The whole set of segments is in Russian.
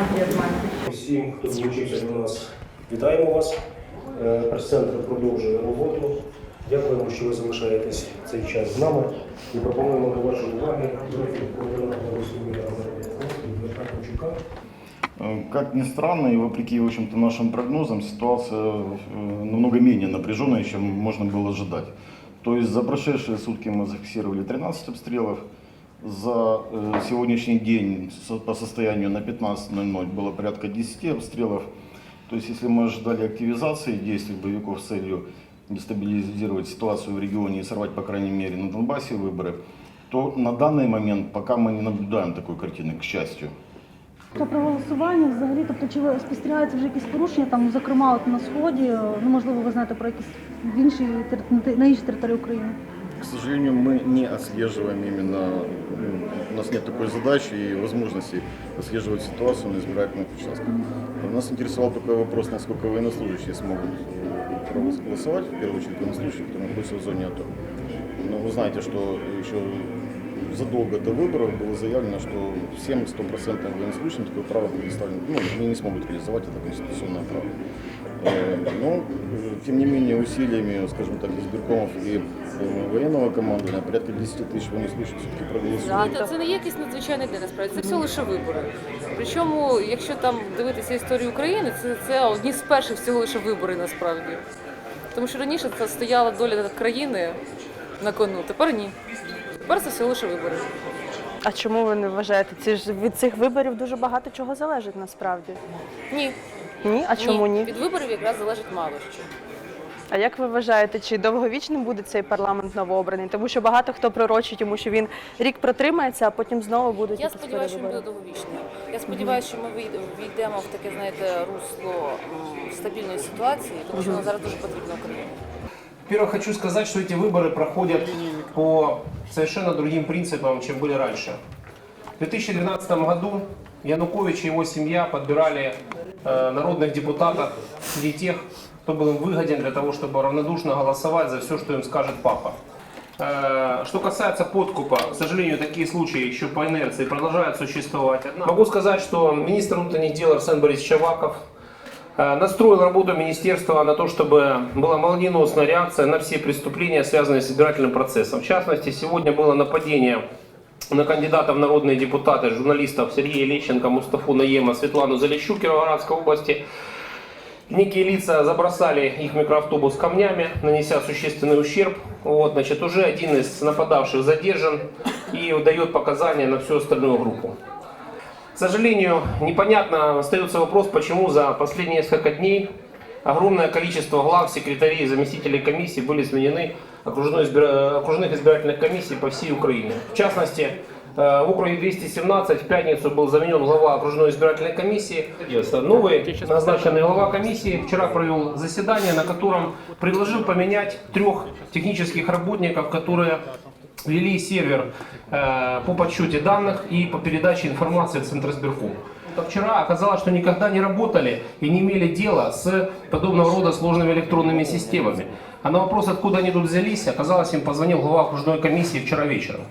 Андрій Османський. Всім, хто долучився до нас, вітаємо вас. Е, Прес-центр продовжує роботу. Дякуємо, що ви залишаєтесь цей час з нами і пропонуємо до вашої уваги графік координатора Республіки Дмитра Ковчука. Э, Как ни странно, и вопреки, в общем-то, нашим прогнозам, ситуация э, намного менее напряженная, чем можно было ожидать. То есть за прошедшие сутки мы зафиксировали 13 обстрелов, за э, сегодняшний день со- по состоянию на 15.00 было порядка 10 обстрелов. То есть если мы ожидали активизации действий боевиков с целью дестабилизировать ситуацию в регионе и сорвать, по крайней мере, на Донбассе выборы, то на данный момент пока мы не наблюдаем такой картины, к счастью. Про проголосування взагалі, тобто чи ви спостерігаєте вже якісь порушення, там, зокрема, от на сході, ну можливо, ви знаєте про якісь в інші тери- на іншій території України? К сожалению, мы не отслеживаем именно, у нас нет такой задачи и возможности отслеживать ситуацию на избирательных участках. Нас интересовал только вопрос, насколько военнослужащие смогут э, проголосовать, в первую очередь военнослужащие, которые находятся в зоне АТО. Но вы знаете, что еще задолго до выборов было заявлено, что всем 100% военнослужащим такое право предоставлено, ну, они не смогут реализовать это конституционное право. Э, Но, э, тем не менее, усилиями, скажем так, избиркомов и э, военного командования порядка 10 тысяч военнослужащих все-таки проголосуют. Знаєте, це не є якийсь надзвичайний день насправді, це все лише вибори. Причому, якщо там дивитися історію України, це, це одні з перших всього лише вибори насправді. Тому що раніше це стояла доля країни на кону, тепер ні. Тепер це всього лише вибори. А чому ви не вважаєте? Ці ж від цих виборів дуже багато чого залежить насправді. Ні. Ні? А чому ні? Від виборів якраз залежить мало що. А як ви вважаєте, чи довговічним буде цей парламент новообраний? Тому що багато хто пророчить йому, що він рік протримається, а потім знову будуть Я якісь сподіваюся, що він буде перевибори. довговічним. Я сподіваюся, що ми вийд- війдемо в таке, знаєте, русло м, стабільної ситуації, тому що вона зараз дуже потрібна Україні. Во-первых, хочу сказать, что эти выборы проходят по совершенно другим принципам, чем были раньше. В 2012 году Янукович и его семья подбирали э, народных депутатов среди тех, кто был им выгоден для того, чтобы равнодушно голосовать за все, что им скажет папа. Э, Что касается подкупа, к сожалению, такие случаи еще по инерции продолжают существовать. Могу сказать, что министр внутренних дел Арсен Борисович Чаваков настроил работу министерства на то, чтобы была молниеносная реакция на все преступления, связанные с избирательным процессом. В частности, сегодня было нападение на кандидатов в народные депутаты, журналистов Сергея Лещенко, Мустафу Наема, Светлану Залещук Кировоградской области. Некие лица забросали их микроавтобус камнями, нанеся существенный ущерб. Вот, значит, уже один из нападавших задержан и дает показания на всю остальную группу. К сожалению, непонятно остается вопрос, почему за последние несколько дней огромное количество глав, секретарей и заместителей комиссии были сменены окружной избира- окружных избирательных комиссий по всей Украине. В частности, э, в округе 217 в пятницу был заменен глава окружной избирательной комиссии. Новый назначенный глава комиссии вчера провел заседание, на котором предложил поменять трех технических работников, которые вели сервер э, по подсчете данных и по передаче информации в Центросберком. Вчера оказалось, что никогда не работали и не имели дела с подобного рода сложными электронными системами. А на вопрос, откуда они тут взялись, оказалось, им позвонил глава окружной комиссии вчера вечером.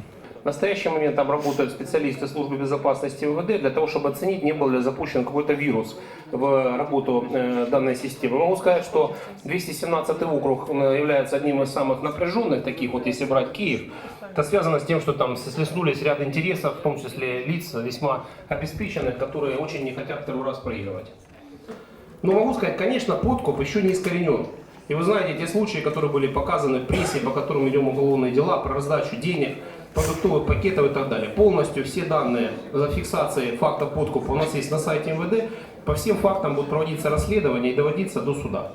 В настоящий момент там работают специалисты службы безопасности МВД для того, чтобы оценить, не был ли запущен какой-то вирус в работу э, данной системы. Могу сказать, что 217 округ э, является одним из самых напряженных, таких вот, если брать Киев. Это связано с тем, что там слеснулись ряд интересов, в том числе лиц весьма обеспеченных, которые очень не хотят второй раз проигрывать. Но могу сказать, конечно, подкуп еще не искоренен. И вы знаете, те случаи, которые были показаны в прессе, по которым идем уголовные дела, про раздачу денег, продуктовых пакетов и так далее. Полностью все данные за фиксацией фактов подкупа у нас есть на сайте МВД. По всем фактам будут проводиться расследования и доводиться до суда.